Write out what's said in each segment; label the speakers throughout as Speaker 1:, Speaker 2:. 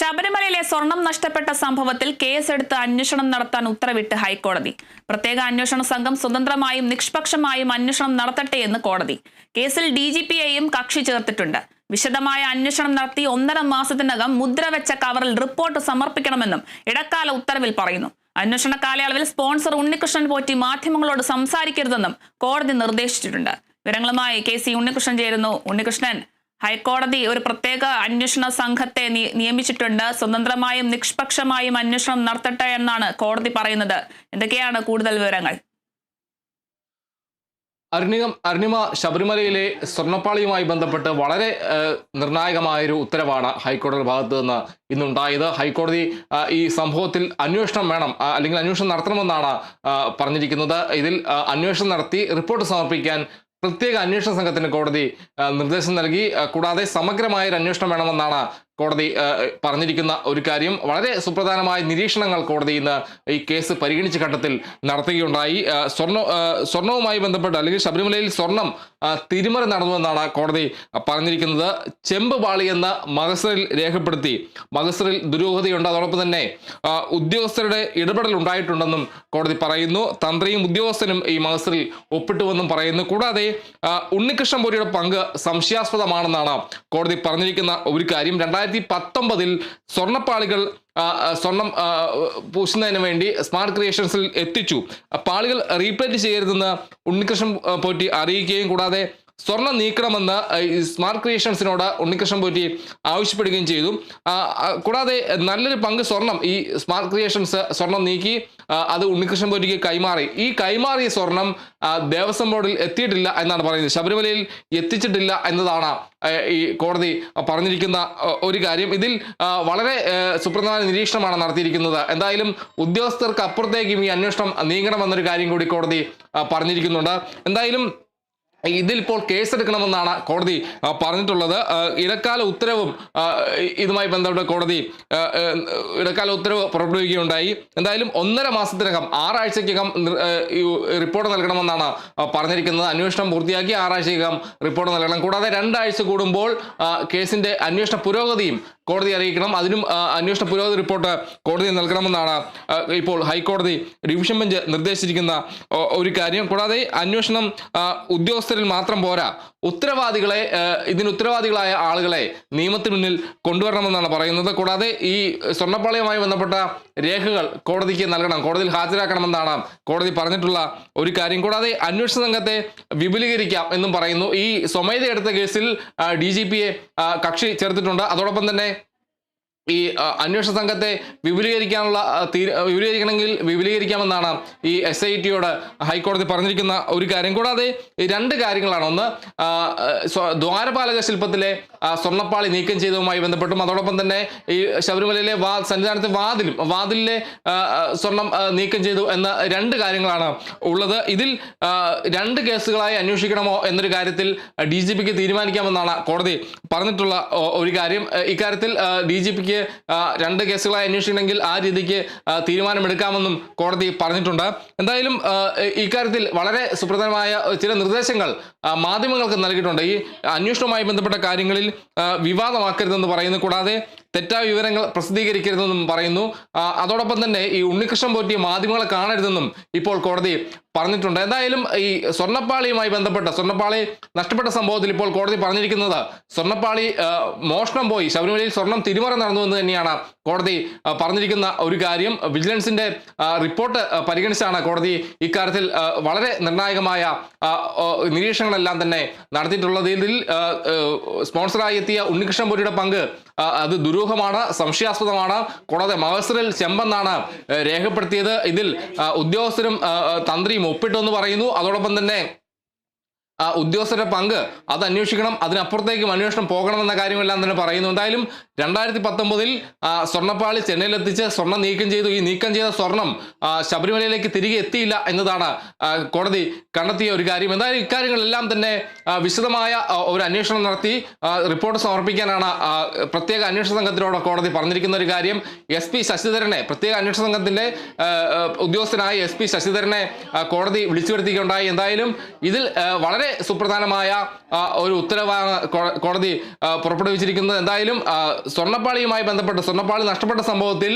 Speaker 1: ശബരിമലയിലെ സ്വർണം നഷ്ടപ്പെട്ട സംഭവത്തിൽ കേസെടുത്ത് അന്വേഷണം നടത്താൻ ഉത്തരവിട്ട് ഹൈക്കോടതി. പ്രത്യേക അന്വേഷണ സംഘം സ്വതന്ത്രമായും നിഷ്പക്ഷമായും അന്വേഷണം നടത്തട്ടെ എന്ന് കോടതി. കേസിൽ ഡി ജി കക്ഷി ചേർത്തിട്ടുണ്ട്. വിശദമായ അന്വേഷണം നടത്തി ഒന്നര മാസത്തിനകം മുദ്ര വെച്ച കവറിൽ റിപ്പോർട്ട് സമർപ്പിക്കണമെന്നും ഇടക്കാല ഉത്തരവിൽ പറയുന്നു. അന്വേഷണ കാലയളവിൽ സ്പോൺസർ ഉണ്ണികൃഷ്ണൻ പോറ്റി മാധ്യമങ്ങളോട് സംസാരിക്കരുതെന്നും കോടതി നിർദ്ദേശിച്ചിട്ടുണ്ട്. വിവരങ്ങളുമായി കെ സി ഉണ്ണികൃഷ്ണൻ ചേരുന്നു. ഉണ്ണികൃഷ്ണൻ ഹൈക്കോടതി ഒരു പ്രത്യേക അന്വേഷണ സംഘത്തെ നിയമിച്ചിട്ടുണ്ട്. സ്വതന്ത്രമായും നിഷ്പക്ഷമായും അന്വേഷണം നടത്തട്ടെ എന്നാണ് കോടതി പറയുന്നത്. എന്തൊക്കെയാണ് കൂടുതൽ വിവരങ്ങൾ?
Speaker 2: അരുണികം അരുണിമ ശബരിമലയിലെ സ്വർണപ്പാളിയുമായി ബന്ധപ്പെട്ട് വളരെ നിർണായകമായൊരു ഉത്തരവാണ് ഹൈക്കോടതി ഭാഗത്ത് നിന്ന് ഇന്നുണ്ടായത്. ഹൈക്കോടതി ഈ സംഭവത്തിൽ അന്വേഷണം വേണം അല്ലെങ്കിൽ അന്വേഷണം നടത്തണമെന്നാണ് പറഞ്ഞിരിക്കുന്നത്. ഇതിൽ അന്വേഷണം നടത്തി റിപ്പോർട്ട് സമർപ്പിക്കാൻ പ്രത്യേക അന്വേഷണ സംഘത്തിന് കോടതി നിർദ്ദേശം നൽകി. കൂടാതെ സമഗ്രമായ ഒരു അന്വേഷണം വേണമെന്നാണ് കോടതി പറഞ്ഞിരിക്കുന്ന ഒരു കാര്യം വളരെ സുപ്രധാനമായ നിരീക്ഷണങ്ങൾ കോടതി ഇന്ന് ഈ കേസ് പരിഗണിച്ച ഘട്ടത്തിൽ നടത്തുകയുണ്ടായി. സ്വർണ സ്വർണവുമായി ബന്ധപ്പെട്ട് അല്ലെങ്കിൽ ശബരിമലയിൽ സ്വർണം തിരിമറി നടന്നുവെന്നാണ് കോടതി പറഞ്ഞിരിക്കുന്നത്. ചെമ്പ് പാളി എന്ന മഹസറിൽ രേഖപ്പെടുത്തി മഹസറിൽ ദുരൂഹതയുണ്ട്. അതോടൊപ്പം തന്നെ ഉദ്യോഗസ്ഥരുടെ ഇടപെടൽ ഉണ്ടായിട്ടുണ്ടെന്നും കോടതി പറയുന്നു. തന്ത്രിയും ഉദ്യോഗസ്ഥനും ഈ മഹസറിൽ ഒപ്പിട്ടുവെന്നും പറയുന്നു. കൂടാതെ ആ, ഉണ്ണികൃഷ്ണൻ പോരിയുടെ പങ്ക് സംശയാസ്പദമാണെന്നാണ് കോടതി പറഞ്ഞിരിക്കുന്ന ഒരു കാര്യം. രണ്ടായിരത്തി പത്തൊമ്പതിൽ സ്വർണപ്പാളികൾ സ്വർണം പൂശുന്നതിന് വേണ്ടി സ്മാർട്ട് ക്രിയേഷൻസിൽ എത്തിച്ചു. പാളികൾ റീപ്ലേറ്റ് ചെയ്യരുതെന്ന് ഉണ്ണികൃഷ്ണൻ പോറ്റി അറിയിക്കുകയും കൂടാതെ സ്വർണം നീക്കണമെന്ന് സ്മാർട്ട് ക്രിയേഷൻസിനോട് ഉണ്ണികൃഷ്ണൻ പോറ്റി ആവശ്യപ്പെടുകയും ചെയ്തു. കൂടാതെ നല്ലൊരു പങ്ക് സ്വർണം ഈ സ്മാർട്ട് ക്രിയേഷൻസ് സ്വർണം നീക്കി അത് ഉണ്ണികൃഷ്ണൻ പോറ്റിക്ക് കൈമാറി. ഈ കൈമാറിയ സ്വർണം ദേവസ്വം ബോർഡിൽ എത്തിയിട്ടില്ല എന്നാണ് പറയുന്നത്. ശബരിമലയിൽ എത്തിച്ചിട്ടില്ല എന്നതാണ് ഈ കോടതി പറഞ്ഞിരിക്കുന്ന ഒരു കാര്യം. ഇതിൽ വളരെ സുപ്രധാന നിരീക്ഷണമാണ് നടത്തിയിരിക്കുന്നത്. എന്തായാലും ഉദ്യോഗസ്ഥർക്ക് അപ്പുറത്തേക്കും ഈ അന്വേഷണം നീങ്ങണമെന്നൊരു കാര്യം കൂടി കോടതി പറഞ്ഞിരിക്കുന്നുണ്ട്. എന്തായാലും ഇതിൽ ഇപ്പോൾ കേസെടുക്കണമെന്നാണ് കോടതി പറഞ്ഞിട്ടുള്ളത്. ഇടക്കാല ഉത്തരവും ഇതുമായി ബന്ധപ്പെട്ട് കോടതി ഇടക്കാല ഉത്തരവ് പുറപ്പെടുവിക്കുകയുണ്ടായി. എന്തായാലും ഒന്നര മാസത്തിനകം ആറാഴ്ചക്കകം റിപ്പോർട്ട് നൽകണമെന്നാണ് പറഞ്ഞിരിക്കുന്നത്. അന്വേഷണം പൂർത്തിയാക്കി ആറാഴ്ചക്കകം റിപ്പോർട്ട് നൽകണം. കൂടാതെ രണ്ടാഴ്ച കൂടുമ്പോൾ കേസിന്റെ അന്വേഷണ പുരോഗതിയും കോടതി അറിയിക്കണം. അതിനും അന്വേഷണ പുരോഗതി റിപ്പോർട്ട് കോടതി നൽകണമെന്നാണ് ഇപ്പോൾ ഹൈക്കോടതി ഡിവിഷൻ ബെഞ്ച് നിർദ്ദേശിച്ചിരിക്കുന്ന ഒരു കാര്യം. കൂടാതെ അന്വേഷണം ഉദ്യോഗസ്ഥരിൽ മാത്രം പോരാ. ഉത്തരവാദികളെ ഇതിന് ഉത്തരവാദികളായ ആളുകളെ നിയമത്തിന് മുന്നിൽ കൊണ്ടുവരണമെന്നാണ് പറയുന്നത്. കൂടാതെ ഈ സ്വർണപ്പാളയുമായി ബന്ധപ്പെട്ട രേഖകൾ കോടതിക്ക് നൽകണം കോടതിയിൽ ഹാജരാക്കണമെന്നാണ് കോടതി പറഞ്ഞിട്ടുള്ള ഒരു കാര്യം. കൂടാതെ അന്വേഷണ സംഘത്തെ വിപുലീകരിക്കാം എന്നും പറയുന്നു. ഈ സ്വമേധ എടുത്ത കേസിൽ ഡി ജി പിയെ കക്ഷി ചേർത്തിട്ടുണ്ട്. അതോടൊപ്പം തന്നെ ഈ അന്വേഷണ സംഘത്തെ വിപുലീകരിക്കാനുള്ള വിപുലീകരിക്കണമെങ്കിൽ വിപുലീകരിക്കാമെന്നാണ് ഈ എസ് ഐ ടിയോട് ഹൈക്കോടതി പറഞ്ഞിരിക്കുന്ന ഒരു കാര്യം. കൂടാതെ രണ്ട് കാര്യങ്ങളാണ്. ഒന്ന് ദ്വാരപാലക ശില്പത്തിലെ സ്വർണപ്പാളി നീക്കം ചെയ്തതുമായി ബന്ധപ്പെട്ടും അതോടൊപ്പം തന്നെ ഈ ശബരിമലയിലെ വാ സന്നിധാനത്തെ വാതിലും വാതിലിലെ സ്വർണം നീക്കം ചെയ്തു എന്ന രണ്ട് കാര്യങ്ങളാണ് ഉള്ളത്. ഇതിൽ രണ്ട് കേസുകളായി അന്വേഷിക്കണമോ എന്നൊരു കാര്യത്തിൽ ഡി ജി പിക്ക് തീരുമാനിക്കാമെന്നാണ് കോടതി പറഞ്ഞിട്ടുള്ള ഒരു കാര്യം. ഇക്കാര്യത്തിൽ ഡി ജി പിക്ക് രണ്ട് കേസുകളായി അന്വേഷിക്കണമെങ്കിൽ ആ രീതിക്ക് തീരുമാനമെടുക്കാമെന്നും കോടതി പറഞ്ഞിട്ടുണ്ട്. എന്തായാലും ഇക്കാര്യത്തിൽ വളരെ സുപ്രധാനമായ ചില നിർദ്ദേശങ്ങൾ മാധ്യമങ്ങൾക്ക് നൽകിയിട്ടുണ്ട്. ഈ അന്വേഷണവുമായി ബന്ധപ്പെട്ട കാര്യങ്ങളിൽ വിവാദമാക്കരുതെന്ന് പറയുന്നു. കൂടാതെ തെറ്റായ വിവരങ്ങൾ പ്രസിദ്ധീകരിക്കരുതെന്നും പറയുന്നു. അതോടൊപ്പം തന്നെ ഈ ഉണ്ണികൃഷ്ണൻ പോറ്റിയ മാധ്യമങ്ങളെ കാണരുതെന്നും ഇപ്പോൾ കോടതി പറഞ്ഞിട്ടുണ്ട്. എന്തായാലും ഈ സ്വർണപ്പാളിയുമായി ബന്ധപ്പെട്ട സ്വർണപ്പാളി നഷ്ടപ്പെട്ട സംഭവത്തിൽ ഇപ്പോൾ കോടതി പറഞ്ഞിരിക്കുന്നത് സ്വർണപ്പാളി മോഷണം പോയി. ശബരിമലയിൽ സ്വർണം തിരിമറ നടന്നു എന്ന് തന്നെയാണ് കോടതി പറഞ്ഞിരിക്കുന്ന ഒരു കാര്യം. വിജിലൻസിന്റെ റിപ്പോർട്ട് പരിഗണിച്ചാണ് കോടതി ഇക്കാര്യത്തിൽ വളരെ നിർണായകമായ നിരീക്ഷണങ്ങളെല്ലാം തന്നെ നടത്തിയിട്ടുള്ളത്. ഇതിൽ സ്പോൺസറായി എത്തിയ ഉണ്ണികൃഷ്ണൻ പോരിയുടെ പങ്ക് അത് ദുരൂഹമാണ് സംശയാസ്പദമാണ്. കൂടാതെ മഹസറിൽ ചെമ്പെന്നാണ് രേഖപ്പെടുത്തിയത്. ഇതിൽ ഉദ്യോഗസ്ഥരും തന്ത്രിയും ഒപ്പിട്ടു എന്ന് പറയുന്നു. അതോടൊപ്പം തന്നെ ഉദ്യോഗസ്ഥരുടെ പങ്ക് അത് അന്വേഷിക്കണം അതിനപ്പുറത്തേക്കും അന്വേഷണം പോകണമെന്ന കാര്യമെല്ലാം തന്നെ പറയുന്നു. എന്തായാലും രണ്ടായിരത്തി പത്തൊമ്പതിൽ സ്വർണപ്പാളി ചെന്നൈയിലെത്തിച്ച് സ്വർണം നീക്കം ചെയ്തു. ഈ നീക്കം ചെയ്ത സ്വർണം ശബരിമലയിലേക്ക് തിരികെ എത്തിയില്ല എന്നതാണ് കോടതി കണ്ടെത്തിയ ഒരു കാര്യം. എന്തായാലും ഇക്കാര്യങ്ങളെല്ലാം തന്നെ വിശദമായ ഒരു അന്വേഷണം നടത്തി റിപ്പോർട്ട് സമർപ്പിക്കാനാണ് പ്രത്യേക അന്വേഷണ സംഘത്തിനോട് കോടതി പറഞ്ഞിരിക്കുന്ന ഒരു കാര്യം. എസ് പി ശശിധരനെ പ്രത്യേക അന്വേഷണ ആ, ഉദ്യോഗസ്ഥനായ എസ് പി ശശിധരനെ കോടതി വിളിച്ചു വരുത്തിക്കുണ്ടായി എന്തായാലും ഇതിൽ വളരെ വളരെ സുപ്രധാനമായ ഒരു ഉത്തരവാണ് കോടതി പുറപ്പെടുവിച്ചിരിക്കുന്നത്. എന്തായാലും സ്വർണപ്പാളിയുമായി ബന്ധപ്പെട്ട് സ്വർണപ്പാളി നഷ്ടപ്പെട്ട സംഭവത്തിൽ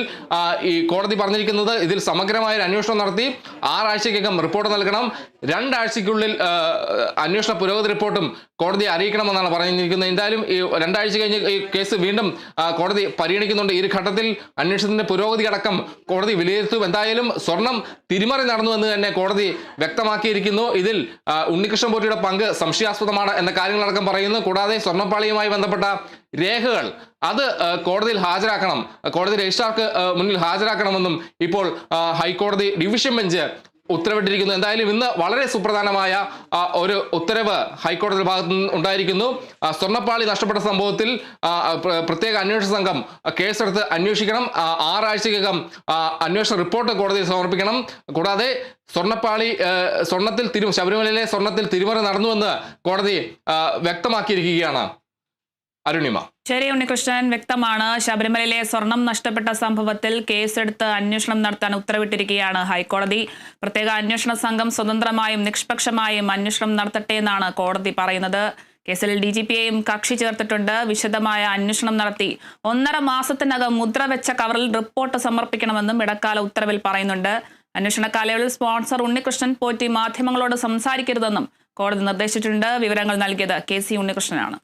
Speaker 2: ഈ കോടതി പറഞ്ഞിരിക്കുന്നത് ഇതിൽ സമഗ്രമായ ഒരു അന്വേഷണം നടത്തി. ആറാഴ്ചക്കകം റിപ്പോർട്ട് നൽകണം. രണ്ടാഴ്ചയ്ക്കുള്ളിൽ അന്വേഷണ പുരോഗതി റിപ്പോർട്ടും കോടതിയെ അറിയിക്കണമെന്നാണ് പറഞ്ഞിരിക്കുന്നത്. എന്തായാലും ഈ രണ്ടാഴ്ച കഴിഞ്ഞ് ഈ കേസ് വീണ്ടും കോടതി പരിഗണിക്കുന്നുണ്ട്. ഈ ഘട്ടത്തിൽ അന്വേഷണത്തിന്റെ പുരോഗതി അടക്കം കോടതി വിലയിരുത്തും. എന്തായാലും സ്വർണം തിരിമറി നടന്നു എന്ന് തന്നെ കോടതി വ്യക്തമാക്കിയിരിക്കുന്നു. ഇതിൽ ഉണ്ണികൃഷ്ണൻ പോറ്റിയുടെ പങ്ക് സംശയാസ്പദമാണ് എന്ന കാര്യങ്ങളടക്കം പറയുന്നു. കൂടാതെ സ്വർണപ്പാളിയുമായി ബന്ധപ്പെട്ട രേഖകൾ അത് കോടതിയിൽ ഹാജരാക്കണം. കോടതി രജിസ്ട്രാർക്ക് മുന്നിൽ ഹാജരാക്കണമെന്നും ഇപ്പോൾ ഹൈക്കോടതി ഡിവിഷൻ ബെഞ്ച് ഉത്തരവിട്ടിരിക്കുന്നു. എന്തായാലും ഇന്ന് വളരെ സുപ്രധാനമായ ഒരു ഉത്തരവ് ഹൈക്കോടതി ഭാഗത്തു നിന്ന് ഉണ്ടായിരിക്കുന്നു. സ്വർണപ്പാളി നഷ്ടപ്പെട്ട സംഭവത്തിൽ പ്രത്യേക അന്വേഷണ സംഘം കേസെടുത്ത് അന്വേഷിക്കണം. ആറാഴ്ചക്കകം അന്വേഷണ റിപ്പോർട്ട് കോടതിയിൽ സമർപ്പിക്കണം. കൂടാതെ സ്വർണപ്പാളി സ്വർണത്തിൽ തിരു ശബരിമലയിലെ സ്വർണത്തിൽ തിരുമറി നടന്നുവെന്ന് കോടതി വ്യക്തമാക്കിയിരിക്കുകയാണ്. അരുണിമ.
Speaker 1: ശരി ഉണ്ണികൃഷ്ണൻ വ്യക്തമാണ് ശബരിമലയിലെ സ്വർണം നഷ്ടപ്പെട്ട സംഭവത്തിൽ കേസെടുത്ത് അന്വേഷണം നടത്താൻ ഉത്തരവിട്ടിരിക്കുകയാണ് ഹൈക്കോടതി. പ്രത്യേക അന്വേഷണ സംഘം സ്വതന്ത്രമായും നിഷ്പക്ഷമായും അന്വേഷണം നടത്തട്ടെ എന്നാണ് കോടതി പറയുന്നത്. കേസിൽ ഡി ജി പിയെയും കക്ഷി ചേർത്തിട്ടുണ്ട്. വിശദമായ അന്വേഷണം നടത്തി ഒന്നര മാസത്തിനകം മുദ്ര വെച്ച കവറിൽ റിപ്പോർട്ട് സമർപ്പിക്കണമെന്നും ഇടക്കാല ഉത്തരവിൽ പറയുന്നുണ്ട്. അന്വേഷണ കാലയളവിൽ സ്പോൺസർ ഉണ്ണികൃഷ്ണൻ പോറ്റി മാധ്യമങ്ങളോട് സംസാരിക്കരുതെന്നും കോടതി നിർദ്ദേശിച്ചിട്ടുണ്ട്. വിവരങ്ങൾ നൽകിയത് കെ സി ഉണ്ണികൃഷ്ണനാണ്.